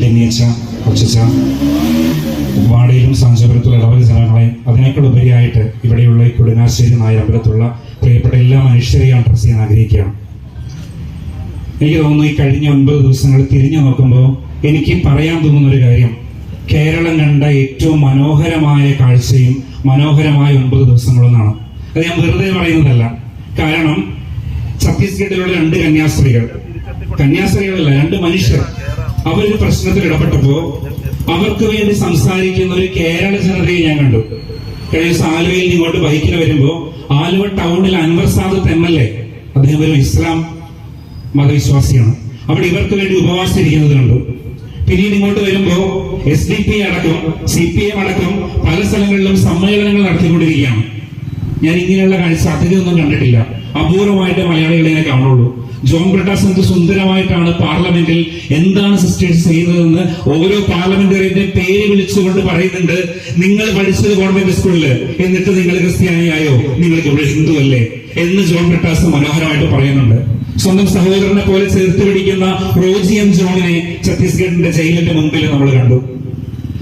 ഡെന്നിയച്ച കൊച്ചച്ച വാടയിലും സാഞ്ചപുരത്തുള്ള ഇടവക ജനങ്ങളെ അതിനേക്കാൾ ഉപരിയായിട്ട് ഇവിടെയുള്ള ഈ കൊടുങ്ങാശ്ശേരി നായരമ്പലത്തുള്ള പ്രിയപ്പെട്ട എല്ലാ മനുഷ്യരെയും അഡ്രസ് ചെയ്യാൻ ആഗ്രഹിക്കുകയാണ്. എനിക്ക് തോന്നുന്നു ഈ കഴിഞ്ഞ ഒൻപത് ദിവസങ്ങൾ തിരിഞ്ഞു നോക്കുമ്പോൾ എനിക്ക് പറയാൻ തോന്നുന്ന ഒരു കാര്യം. കേരളം കണ്ട ഏറ്റവും മനോഹരമായ കാഴ്ചയും മനോഹരമായ ഒൻപത് ദിവസങ്ങളെന്നാണ്. അത് ഞാൻ വെറുതെ പറയുന്നതല്ല. കാരണം ഛത്തീസ്ഗഡിലുള്ള രണ്ട് കന്യാസ്ത്രീകൾ. കന്യാസ്ത്രീകളല്ല രണ്ട് മനുഷ്യർ. അവരൊരു പ്രശ്നത്തിൽ ഇടപെട്ടപ്പോ അവർക്ക് വേണ്ടി സംസാരിക്കുന്ന ഒരു കേരള ജനതയെ ഞാൻ കണ്ടു. കഴിഞ്ഞ ആലുവയിൽ ഇങ്ങോട്ട് ബൈക്കിൽ വരുമ്പോ ആലുവ ടൗണിൽ Anwar Sadath M L A അദ്ദേഹം ഒരു ഇസ്ലാം മതവിശ്വാസിയാണ്. അവിടെ ഇവർക്ക് വേണ്ടി ഉപവാസിച്ചിരിക്കുന്നത് കണ്ടു. പിന്നീട് ഇങ്ങോട്ട് വരുമ്പോ എസ് ഡി പി അടക്കം സി പി എം അടക്കം പല സ്ഥലങ്ങളിലും സമ്മേളനങ്ങൾ നടത്തിക്കൊണ്ടിരിക്കുകയാണ്. ഞാൻ ഇങ്ങനെയുള്ള കാഴ്ച അധികമൊന്നും കണ്ടിട്ടില്ല. അപൂർവമായിട്ട് മലയാളികളെ കാണുള്ളൂ. ജോൺ ബ്രിട്ടാസ് എന്ത് സുന്ദരമായിട്ടാണ് പാർലമെന്റിൽ എന്താണ് സിസ്റ്റേഴ്സ് ചെയ്യുന്നതെന്ന് ഓരോ പാർലമെന്ററിന്റെ പേര് വിളിച്ചുകൊണ്ട് പറയുന്നുണ്ട്. നിങ്ങൾ പഠിച്ചത് ഗവൺമെന്റ് സ്കൂളിൽ. എന്നിട്ട് നിങ്ങൾ ക്രിസ്ത്യാനിയായോ നിങ്ങൾക്ക് ഇവിടെ ഹിന്ദു അല്ലേ? എന്ന് ജോൺ ബ്രിട്ടാസ് മനോഹരമായിട്ട് പറയുന്നുണ്ട്. സ്വന്തം സഹോദരനെ പോലെ ചേർത്ത് പിടിക്കുന്ന റോജി എം ജോണിനെ ഛത്തീസ്ഗഡിന്റെ ജയിലിന്റെ മുമ്പിൽ നമ്മൾ കണ്ടു.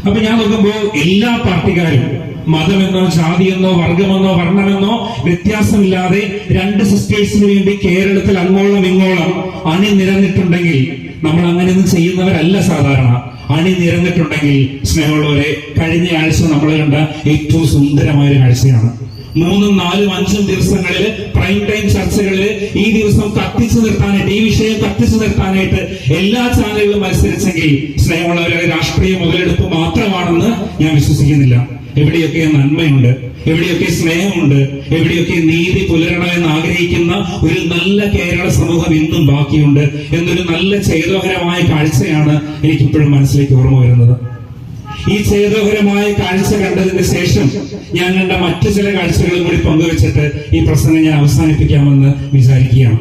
അപ്പൊ ഞാൻ നോക്കുമ്പോ എല്ലാ പാർട്ടിക്കാരും മതമെന്നോ ജാതിയെന്നോ വർഗമെന്നോ വർണമെന്നോ വ്യത്യാസമില്ലാതെ രണ്ട് സിസ്റ്റേഴ്സിന് വേണ്ടി കേരളത്തിൽ അങ്ങോളം ഇങ്ങോളം അണിനിരന്നിട്ടുണ്ടെങ്കിൽ നമ്മൾ അങ്ങനെയൊന്നും ചെയ്യുന്നവരല്ല സാധാരണ. അണിനിരന്നിട്ടുണ്ടെങ്കിൽ സ്നേഹമുള്ളവരെ കഴിഞ്ഞ ആഴ്ച നമ്മൾ കണ്ട ഏറ്റവും സുന്ദരമായ കാഴ്ചയാണ് മൂന്നും നാലും അഞ്ചും ദിവസങ്ങളിൽ പ്രൈം ടൈം ചർച്ചകളിൽ ഈ ദിവസം കത്തിച്ചു നിർത്താനായിട്ട് ഈ വിഷയം കത്തിച്ചു നിർത്താനായിട്ട് എല്ലാ ചാനലുകളും മത്സരിച്ചെങ്കിൽ സ്നേഹമുള്ളവരെ രാഷ്ട്രീയ മുതലെടുപ്പ് മാത്രമാണെന്ന് ഞാൻ വിശ്വസിക്കുന്നില്ല. എവിടെയൊക്കെ നന്മയുണ്ട് എവിടെയൊക്കെ സ്നേഹമുണ്ട് എവിടെയൊക്കെ നീതി പുലരണമെന്ന് ആഗ്രഹിക്കുന്ന ഒരു നല്ല കേരള സമൂഹം ഇന്നും ബാക്കിയുണ്ട് എന്നൊരു നല്ല ചേതോഹരമായ കാഴ്ചയാണ് എനിക്കിപ്പോഴും മനസ്സിലേക്ക് ഓർമ്മ വരുന്നത്. ഈ ചേതോഹരമായ കാഴ്ച കണ്ടതിന് ശേഷം ഞാൻ കണ്ട മറ്റു ചില കാഴ്ചകളും കൂടി പങ്കുവച്ചിട്ട് ഈ പ്രസംഗം ഞാൻ അവസാനിപ്പിക്കാമെന്ന് വിചാരിക്കുകയാണ്.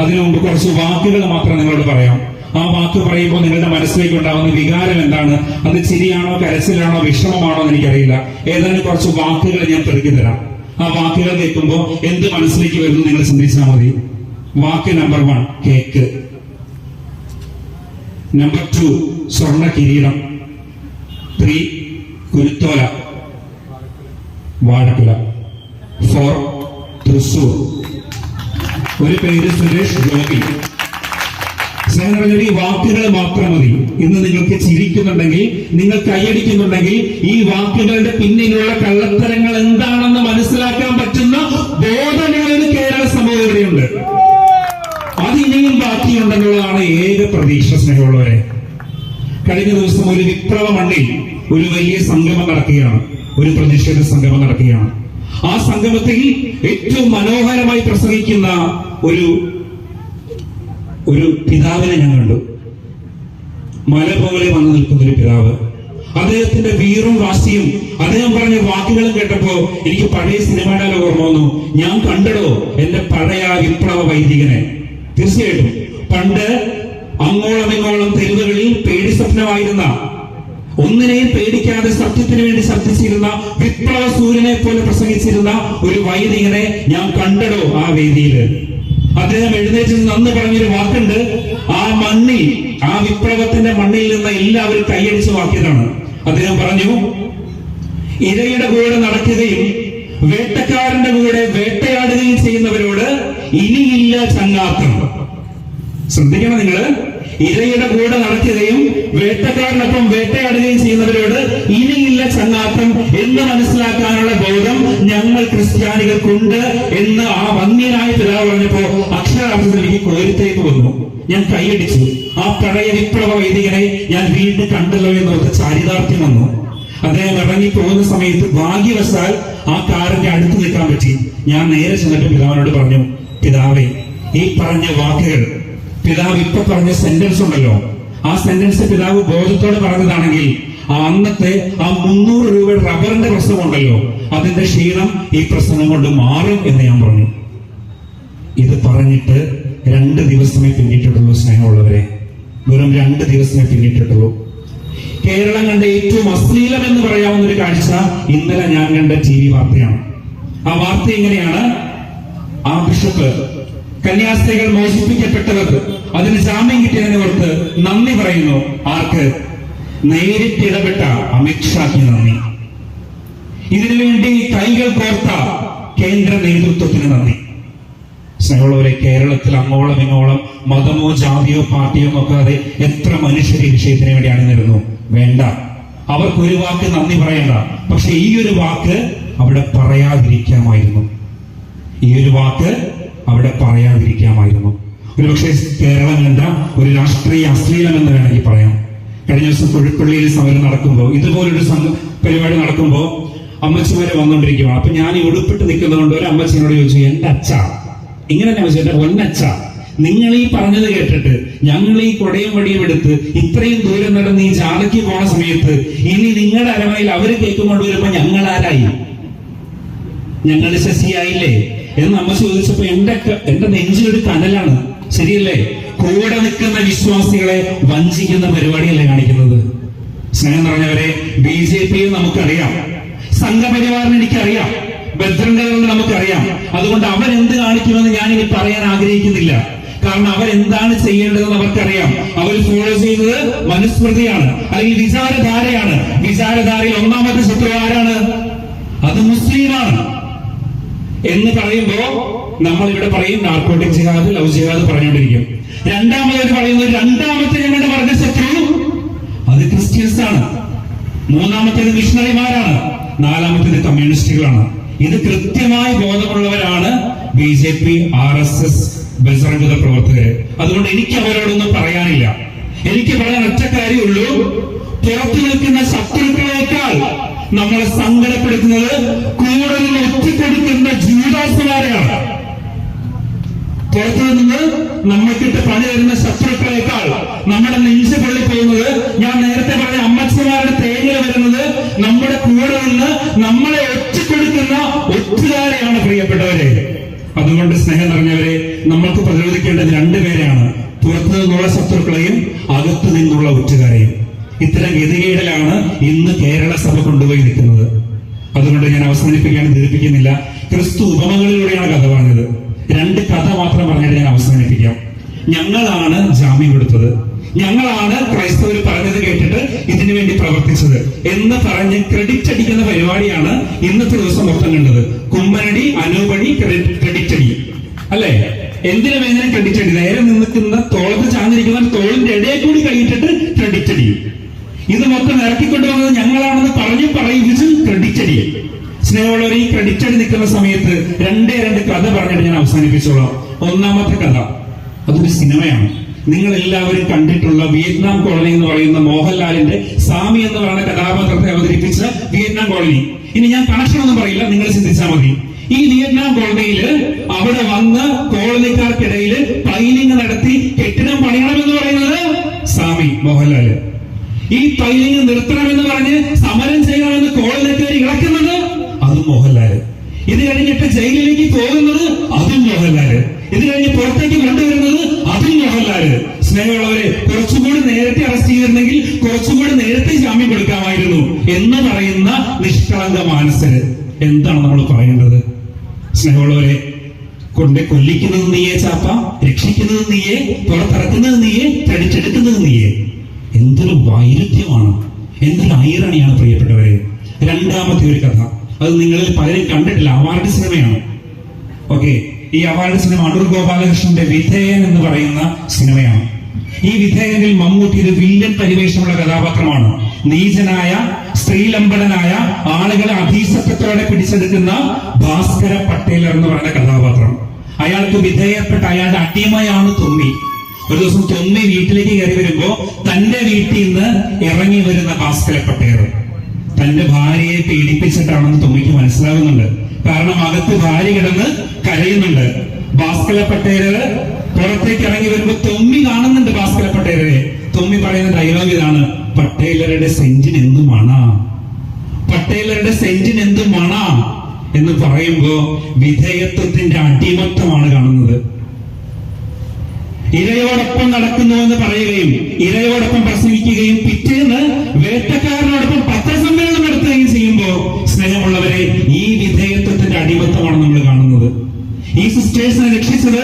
അതിനു മുമ്പ് കുറച്ച് വാക്കുകൾ മാത്രം നിങ്ങളോട് പറയാം. ആ വാക്ക് പറയുമ്പോൾ നിങ്ങളുടെ മനസ്സിലേക്ക് ഉണ്ടാകുന്ന വികാരം എന്താണ്? അത് ചിരിയാണോ കരച്ചിലാണോ വിഷമമാണോ എന്ന് എനിക്കറിയില്ല. ഏതാനും കുറച്ച് വാക്കുകൾ ഞാൻ പെറുക്കി തരാം. ആ വാക്കുകൾ കേൾക്കുമ്പോൾ എന്ത് മനസ്സിലേക്ക് വരുന്നു നിങ്ങൾ ചിന്തിച്ചാൽ മതി. വാക്ക് number one cake. Number two സ്വർണ കിരീടം. ത്രീ കുരുത്തോല. വാഴക്കുല. ഫോർ തൃശൂർ ഒരു പേര് സുരേഷ് ഗോപി. സ്നേഹം ഈ വാക്കുകൾ മാത്രം മതി. ഇന്ന് നിങ്ങൾക്ക് ചിരിക്കുന്നുണ്ടെങ്കിൽ നിങ്ങൾ കൈയടിക്കുന്നുണ്ടെങ്കിൽ ഈ വാക്കുകളുടെ പിന്നിലുള്ള കള്ളത്തരങ്ങൾ എന്താണെന്ന് മനസ്സിലാക്കാൻ പറ്റുന്ന ബോധങ്ങളിൽ കേരള സമൂഹം ഇവിടെയുണ്ട്. അത് ബാക്കിയുണ്ടെന്നുള്ളതാണ് ഏക പ്രതീക്ഷ സ്നേഹമുള്ളവരെ. കഴിഞ്ഞ ദിവസം ഒരു വിപ്ലവ മണ്ണിൽ ഒരു വലിയ സംഗമം നടക്കുകയാണ്. ഒരു പ്രതിഷേധ സംഗമം നടക്കുകയാണ്. ആ സംഗമത്തിൽ ഏറ്റവും മനോഹരമായി പ്രസംഗിക്കുന്ന ഒരു ഒരു പിതാവിനെ ഞാൻ കണ്ടു. മല പോലെ വന്നു നിൽക്കുന്ന ഒരു പിതാവ്. അദ്ദേഹത്തിന്റെ വീറും വാശിയും അദ്ദേഹം പറഞ്ഞ വാക്കുകളും കേട്ടപ്പോ എനിക്ക് പഴയ സിനിമയുടെ ഓർമ്മ വന്നു. ഞാൻ കണ്ടടോ എന്റെ പഴയ വിപ്ലവ വൈദികനെ. തീർച്ചയായിട്ടും. പണ്ട് അങ്ങോളം ഇങ്ങോളം തെരുവുകളിൽ പേടി സ്വപ്നമായിരുന്ന ഒന്നിനെയും പേടിക്കാതെ സത്യത്തിന് വേണ്ടി ശബ്ദിച്ചിരുന്ന വിപ്ലവ സൂര്യനെ പോലെ പ്രസംഗിച്ചിരുന്ന ഒരു വൈദികനെ ഞാൻ കണ്ടടോ ആ വേദിയിൽ. അദ്ദേഹം എഴുന്നേറ്റ് നന്ന് പറഞ്ഞൊരു വാക്കുണ്ട്. ആ മണ്ണിൽ ആ വിപ്ലവത്തിന്റെ മണ്ണിൽ നിന്ന് എല്ലാവരും കൈയടിച്ച് വാക്കിയതാണ് അദ്ദേഹം പറഞ്ഞു ഇരയുടെ കൂടെ നടക്കുകയും വേട്ടക്കാരന്റെ കൂടെ വേട്ടയാടുകയും ചെയ്യുന്നവരോട് ഇനിയില്ല ചങ്ങാത്തം. ശ്രദ്ധിക്കണം നിങ്ങൾ. ഇരയുടെ കൂടെ നടക്കുകയും വേട്ടക്കാരനൊപ്പം വേട്ടയാടുകയും ചെയ്യുന്നവരോട് ഇനിയില്ല ചങ്ങാത്തം എന്ന് മനസ്സിലാക്കാനുള്ള ബോധം ഞങ്ങൾ ക്രിസ്ത്യാനികൾക്കുണ്ട് എന്ന് ആ വന്യനായ പിതാവ് പറഞ്ഞപ്പോ അക്ഷരാർത്ഥത്തിൽ എനിക്ക് കോരിത്തേക്ക് വന്നു. ഞാൻ കൈയടിച്ചു. ആ പഴയ വിപ്ലവ വൈദികനെ ഞാൻ വീണ്ടും കണ്ടല്ലോ എന്നവർക്ക് ചാരിതാർത്ഥ്യം വന്നു. അദ്ദേഹം ഇറങ്ങി പോകുന്ന സമയത്ത് ഭാഗ്യവശാൽ ആ കാറിന്റെ അടുത്ത് നിൽക്കാൻ പറ്റി. ഞാൻ നേരെ ചെന്നിട്ട് പിതാവിനോട് പറഞ്ഞു പിതാവേ ഈ പറഞ്ഞ വാക്കുകൾ പിതാവ് ഇപ്പൊ പറഞ്ഞ സെന്റൻസ് ഉണ്ടല്ലോ. ആ സെന്റൻസ് പിതാവ് ബോധത്തോടെ പറഞ്ഞതാണെങ്കിൽ അന്നത്തെ ആ മുന്നൂറ് രൂപയുടെ റബ്ബറിന്റെ പ്രശ്നമുണ്ടല്ലോ അതിന്റെ ക്ഷീണം ഈ പ്രശ്നം കൊണ്ട് മാറും എന്ന് ഞാൻ പറഞ്ഞു. ഇത് പറഞ്ഞിട്ട് രണ്ട് ദിവസമേ പിന്നിട്ടിട്ടുള്ളൂ സ്നേഹമുള്ളവരെ. വെറും രണ്ട് ദിവസമേ പിന്നിട്ടിട്ടുള്ളൂ. കേരളം കണ്ട ഏറ്റവും അശ്ലീലം എന്ന് പറയാവുന്ന ഒരു കാഴ്ച ഇന്നലെ ഞാൻ കണ്ട ടി വി വാർത്തയാണ്. ആ വാർത്ത എങ്ങനെയാണ്? ആ ബിഷപ്പ് കന്യാസ്ത്രീകൾ മോചിപ്പിക്കപ്പെട്ടവർക്ക് അതിന് ജാമ്യം കിട്ടിയതിനവർക്ക് നന്ദി പറയുന്നു. ആർക്ക്? നേരിട്ട് ഇടപെട്ട അമിത്ഷാക്ക് നന്ദി. ഇതിനുവേണ്ടി കൈകൾ കോർത്ത കേന്ദ്ര നേതൃത്വത്തിന് നന്ദി. സ്നേഹമുള്ളവരെ കേരളത്തിൽ അങ്ങോളം ഇങ്ങോളം മതമോ ജാതിയോ പാർട്ടിയോ നോക്കാതെ എത്ര മനുഷ്യർ ഈ വിഷയത്തിന് വേണ്ടി അണിനിരുന്നു? വേണ്ട. അവർക്ക് ഒരു വാക്ക് നന്ദി പറയണ്ട. പക്ഷെ ഈ ഒരു വാക്ക് അവിടെ പറയാതിരിക്കാമായിരുന്നു. ഈ ഒരു വാക്ക് അവിടെ പറയാതിരിക്കാമായിരുന്നു. ഒരുപക്ഷെ കേരളം കണ്ട ഒരു രാഷ്ട്രീയ അശ്ലീലം എന്ന് വേണമെങ്കിൽ പറയാം. കഴിഞ്ഞ ദിവസം പുഴുപ്പള്ളിയിൽ സമരം നടക്കുമ്പോൾ ഇതുപോലൊരു പരിപാടി നടക്കുമ്പോൾ അമ്മച്ചിമാരെ വന്നുകൊണ്ടിരിക്കുക അപ്പൊ ഞാൻ ഈ ഉടുപ്പിട്ട് നിൽക്കുന്നതുകൊണ്ട് ഒരു അമ്മച്ചിനോട് ചോദിച്ചു എന്റെ അച്ഛ. ഇങ്ങനെ തന്നെ ചോദിച്ചു എന്റെ പൊന്നച്ഛ നിങ്ങൾ ഈ പറഞ്ഞത് കേട്ടിട്ട് ഞങ്ങൾ ഈ കൊടയും വടിയും എടുത്ത് ഇത്രയും ദൂരം നടന്ന് ഈ ജാലയ്ക്ക് പോണ സമയത്ത് ഇനി നിങ്ങളുടെ അരമയിൽ അവർ കേൾക്കുമ്പോൾ വരുമ്പോ ഞങ്ങൾ ആരായി ഞങ്ങൾ ശശിയായില്ലേ? എന്ന് അമ്മ ചോദിച്ചപ്പോ എന്റെ എന്റെ നെഞ്ചിലൊരു കനലാണ് ശരിയല്ലേ? കൂടെ നിൽക്കുന്ന വിശ്വാസികളെ വഞ്ചിക്കുന്ന പരിപാടിയല്ലേ കാണിക്കുന്നത്? സ്നേഹം പറഞ്ഞവരെ ബി ജെ പിയെ നമുക്കറിയാം. സംഘപരിവാറിന് എനിക്കറിയാം. ബദ്രംഗകൾ നമുക്കറിയാം. അതുകൊണ്ട് അവരെന്ത് കാണിക്കുമെന്ന് ഞാൻ ഇനി പറയാൻ ആഗ്രഹിക്കുന്നില്ല. കാരണം അവരെന്താണ് ചെയ്യേണ്ടതെന്ന് അവർക്കറിയാം. അവർ ഫോളോ ചെയ്യുന്നത് മനുസ്മൃതിയാണ്. അല്ലെങ്കിൽ വിചാരധാരയാണ്. വിചാരധാരയിൽ ഒന്നാമത്തെ ശത്രു ആരാണ്? എന്ന് പറയുമ്പോ നമ്മൾ ഇവിടെ പറയും നാർക്കോട്ടിക് ജിഹാദ് ലവ് ജിഹാദ് പറഞ്ഞുകൊണ്ടിരിക്കും. രണ്ടാമത് പറയുന്നത് രണ്ടാമത്തെ ഞങ്ങളുടെ വർഗ ശത്രു അത് ക്രിസ്ത്യൻസ് ആണ് മൂന്നാമത്തേത് മിഷണറിമാരാണ്. നാലാമത്തേത് കമ്മ്യൂണിസ്റ്റുകളാണ്. ഇത് കൃത്യമായി ബോധമുള്ളവരാണ് B J P R S S ബജറംഗത പ്രവർത്തകര് അതുകൊണ്ട് എനിക്ക് അവരോടൊന്നും പറയാനില്ല. എനിക്ക് പറയാൻ ഒറ്റ കാര്യമുള്ളൂ. പുറത്തു നിൽക്കുന്ന ശത്രുക്കളേക്കാൾ നമ്മളെ സങ്കടപ്പെടുത്തുന്നത് കൂടെ നിന്ന് ജീവിതാസുമാരെയാണ് പുറത്തു നിന്ന് നമ്മൾക്കിട്ട് പണി വരുന്ന ശത്രുക്കളേക്കാൾ നമ്മുടെ നെഞ്ച് പള്ളി പോകുന്നത് ഞാൻ നേരത്തെ പറഞ്ഞ അമ്മച്ചമാരുടെ തേങ്ങ വരുന്നത് നമ്മുടെ കൂടെ നിന്ന് നമ്മളെ ഒറ്റക്കൊടുക്കുന്ന ഒറ്റുകാരെയാണ് പ്രിയപ്പെട്ടവരെ. അതുകൊണ്ട് സ്നേഹം നിറഞ്ഞവരെ നമ്മൾക്ക് പ്രതിരോധിക്കേണ്ടത് രണ്ടുപേരെയാണ് പുറത്തു നിന്നുള്ള ശത്രുക്കളെയും അകത്തു നിന്നുള്ള ഒറ്റുകാരെയും. ഇത്തരം ഗതികേടലാണ് ഇന്ന് കേരള സഭ കൊണ്ടുപോയി നിൽക്കുന്നത് അതുകൊണ്ട് ഞാൻ അവസാനിപ്പിക്കാനും ധരിപ്പിക്കുന്നില്ല ക്രിസ്തു ഉപമകളിലൂടെയാണ് കഥ പറഞ്ഞത്. രണ്ട് കഥ മാത്രം പറഞ്ഞിട്ട് ഞാൻ അവസാനിപ്പിക്കാം. ഞങ്ങളാണ് ജാമ്യം കൊടുത്തത് ഞങ്ങളാണ് ക്രൈസ്തവർ പറഞ്ഞത് കേട്ടിട്ട് ഇതിനു വേണ്ടി പ്രവർത്തിച്ചത് എന്ന് പറഞ്ഞ് ക്രെഡിറ്റ് അടിക്കുന്ന പരിപാടിയാണ് ഇന്നത്തെ ദിവസം മൊത്തം കണ്ടത്. കുമ്മനടി അനൂപടി ക്രെഡിറ്റ് അടി. അല്ലേ? എന്തിനു വേണ്ടി ക്രെഡിറ്റ് അടി. നേരെ നിൽക്കുന്ന തോളത്ത് ചാഞ്ഞിരിക്കുന്ന തോളിന്റെ ഇടയിൽ കൂടി കഴിഞ്ഞിട്ട് ക്രെഡിറ്റ് അടി. ഇത് മൊത്തം ഇറക്കിക്കൊണ്ടുവന്നത് ഞങ്ങളാണെന്ന് പറഞ്ഞു പറയിപ്പിച്ചും ക്രെഡിറ്റടി. സ്നേഹമുള്ളവർ ഈ ക്രെഡിറ്റടി നിൽക്കുന്ന സമയത്ത് രണ്ടേ രണ്ട് കഥ പറഞ്ഞിട്ട് ഞാൻ അവസാനിപ്പിച്ചോളാം. ഒന്നാമത്തെ കഥ അതൊരു സിനിമയാണ്. നിങ്ങൾ എല്ലാവരും കണ്ടിട്ടുള്ള വിയറ്റ്നാം കോളനി എന്ന് പറയുന്ന മോഹൻലാലിന്റെ സ്വാമി എന്ന് പറയുന്ന കഥാപാത്രത്തെ അവതരിപ്പിച്ച വിയറ്റ്നാം കോളനി. ഇനി ഞാൻ കണക്ഷൻ ഒന്നും പറയില്ല നിങ്ങൾ ചിന്തിച്ചാൽ മതി. ഈ വിയറ്റ്നാം കോളനിയിൽ അവിടെ വന്ന് കോളനിക്കാർക്കിടയിൽ പൈനിങ് നടത്തി കെട്ടിടം പണിയണമെന്ന് പറയുന്നത് സ്വാമി മോഹൻലാൽ. ഈ പൈലിംഗ് നിർത്തണമെന്ന് പറഞ്ഞ് സമരം ചെയ്യണമെന്ന് കോളനിക്കാർ ഇളക്കുന്നത് അതും മോഹൻലാൽ. ഇത് കഴിഞ്ഞിട്ട് ജയിലിലേക്ക് പോകുന്നത് അതും മോഹൻലാൽ. ഇത് കഴിഞ്ഞ് പുറത്തേക്ക് കൊണ്ടുവരുന്നത് അതും മോഹൻലാൽ. സ്നേഹമുള്ളവരെ കുറച്ചുകൂടി നേരത്തെ അറസ്റ്റ് ചെയ്തിരുന്നെങ്കിൽ കുറച്ചുകൂടി നേരത്തെ ജാമ്യം കൊടുക്കാമായിരുന്നു എന്ന് പറയുന്ന നിഷ്കളങ്ക മാനസര്. എന്താണ് നമ്മൾ പറയേണ്ടത്? സ്നേഹമുള്ളവരെ കൊണ്ട് കൊല്ലിക്കുന്നത് നീയെ ചാപ്പ രക്ഷിക്കുന്നത് നീയെ പുറത്തിറക്കുന്നത് നീയെ തടിച്ചെടുക്കുന്നത് നീയെ. എന്തൊരു വൈരുദ്ധ്യമാണ്. എന്തൊരു ഐറണിയാണ് പ്രിയപ്പെട്ടവരെ. രണ്ടാമത്തെ ഒരു കഥ. അത് നിങ്ങളിൽ പലരും കണ്ടിട്ടില്ല. അവാർഡ് സിനിമയാണ് ഓക്കെ ഈ അവാർഡ് സിനിമ അടൂർ ഗോപാലകൃഷ്ണന്റെ വിധേയൻ എന്ന് പറയുന്ന സിനിമയാണ് ഈ വിധേയനിൽ മമ്മൂട്ടി ഒരു വില്ലൻ പരിവേഷമുള്ള കഥാപാത്രമാണ്. നീചനായ സ്ത്രീലമ്പടനായ ആളുകളെ അധീസത്വത്തോടെ പിടിച്ചെടുക്കുന്ന ഭാസ്കര പട്ടേലർ എന്ന് പറയുന്ന കഥാപാത്രം. അയാൾക്ക് വിധേയപ്പെട്ട അയാളുടെ അടിമയാണ് തൊമ്മി. ഒരു ദിവസം തൊമ്മി വീട്ടിലേക്ക് കയറി വരുമ്പോ തന്റെ വീട്ടിൽ നിന്ന് ഇറങ്ങി വരുന്ന ഭാസ്കര പട്ടേർ തന്റെ ഭാര്യയെ പീഡിപ്പിച്ചിട്ടാണെന്ന് തൊമ്മിക്ക് മനസ്സിലാകുന്നുണ്ട് കാരണം അകത്ത് ഭാര്യ കിടന്ന് കരയുന്നുണ്ട്. ഭാസ്കര പട്ടേര് പുറത്തേക്ക് ഇറങ്ങി വരുമ്പോ തൊമ്മി കാണുന്നുണ്ട് ഭാസ്കര പട്ടേലരെ തൊമ്മി പറയുന്ന ഡയലോഗ് ഇതാണ് പട്ടേലരുടെ സെന്റിന് എന്ത് മണ? പട്ടേലരുടെ സെന്റിന് എന്ത് മണ? എന്ന് പറയുമ്പോ വിധേയത്വത്തിന്റെ അടിമത്തമാണ് കാണുന്നത്. ഇരയോടൊപ്പം നടക്കുന്നു എന്ന് പറയുകയും ഇരയോടൊപ്പം പ്രസംഗിക്കുകയും പിറ്റേന്ന് വേട്ടക്കാരനോടൊപ്പം പത്രസമ്മേളനം നടത്തുകയും ചെയ്യുമ്പോൾ സ്നേഹമുള്ളവരെ ഈ വിധേയത്വത്തിന്റെ അടിമത്തമാണ് നമ്മൾ കാണുന്നത്. ഈ സിസ്റ്റേഴ്സിനെ രക്ഷിച്ചത്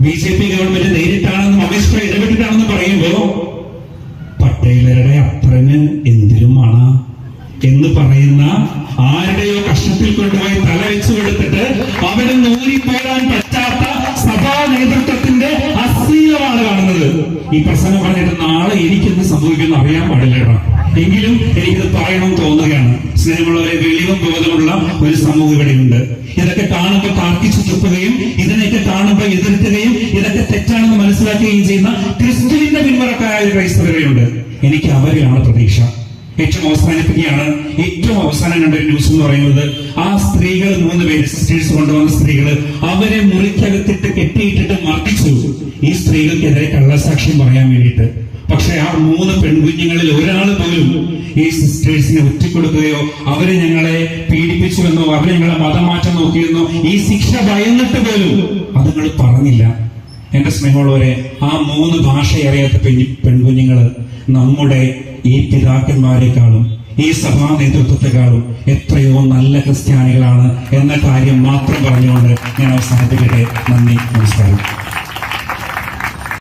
ബി ജെ പി ഗവൺമെന്റ് നേരിട്ടാണെന്നും അമിത് ഷാ ഇടപെട്ടിട്ടാണെന്ന് പട്ടേലരുടെ അത്രന് എന്തിനുമാണ് എന്ന് പറയുന്ന ആരുടെയോ കഷ്ടത്തിൽ കൊണ്ടുപോയി തല വെച്ചു കൊടുത്തിട്ട് അവന് നൂലിപ്പോരാൻ പറ്റാത്ത നേതൃത്വത്തിന്റെ അശ്ലീലമാണ് കാണുന്നത്. ഈ പ്രസംഗം പറഞ്ഞിട്ട് നാളെ എനിക്കെന്ത് സംഭവിക്കുന്നു അറിയാൻ പാടില്ല എങ്കിലും എനിക്കിത് പറയണം തോന്നുകയാണ്. സ്നേഹമുള്ളവരെ വെളിവും ബോധമുള്ള ഒരു സമൂഹം ഇവിടെയുണ്ട്. ഇതൊക്കെ കാണുമ്പോൾ താർക്കിച്ചു ചുപ്പുകയും ഇതിനെയൊക്കെ കാണുമ്പോൾ എതിർക്കുകയും ഇതൊക്കെ തെറ്റാണെന്ന് മനസ്സിലാക്കുകയും ചെയ്യുന്ന ക്രിസ്തുവിന്റെ പിന്മുറക്കാരായ ക്രൈസ്തവരെയുണ്ട് എനിക്ക് അവരെയാണ് പ്രതീക്ഷ. ഏറ്റവും അവസാനിപ്പിക്കുകയാണ്. ഏറ്റവും അവസാനം കണ്ട ന്യൂസ് എന്ന് പറയുന്നത് ആ സ്ത്രീകൾ മൂന്ന് പേര് സിസ്റ്റേഴ്സ് കൊണ്ടുവന്ന സ്ത്രീകൾ അവരെ മുറിക്കകത്തിട്ട് കെട്ടിയിട്ടിട്ട് മർദ്ദിച്ചു. ഈ സ്ത്രീകൾക്കെതിരെ കള്ളസാക്ഷ്യം പറയാൻ വേണ്ടിയിട്ട്. പക്ഷെ ആ മൂന്ന് പെൺകുഞ്ഞുങ്ങളിൽ ഒരാൾ പോലും ഈ സിസ്റ്റേഴ്സിനെ ഒറ്റിക്കൊടുക്കുകയോ അവരെ ഞങ്ങളെ പീഡിപ്പിച്ചുവെന്നോ അവരെ ഞങ്ങളെ മതം മാറ്റം നോക്കിയെന്നോ ഈ ശിക്ഷ ഭയന്നിട്ട് പോലും അതുങ്ങൾ പറഞ്ഞില്ല. എന്റെ സ്നേഹമുള്ളവരെ ആ മൂന്ന് ഭാഷ അറിയാത്ത പെൺ പെൺകുഞ്ഞുങ്ങൾ നമ്മുടെ ഈ പിതാക്കന്മാരെക്കാളും ഈ സഭാ നേതൃത്വത്തെക്കാളും എത്രയോ നല്ല ക്രിസ്ത്യാനികളാണ് എന്ന കാര്യം മാത്രം പറഞ്ഞുകൊണ്ട് ഞാൻ അവസാനിപ്പിക്കട്ടെ. നന്ദി നമസ്കാരം.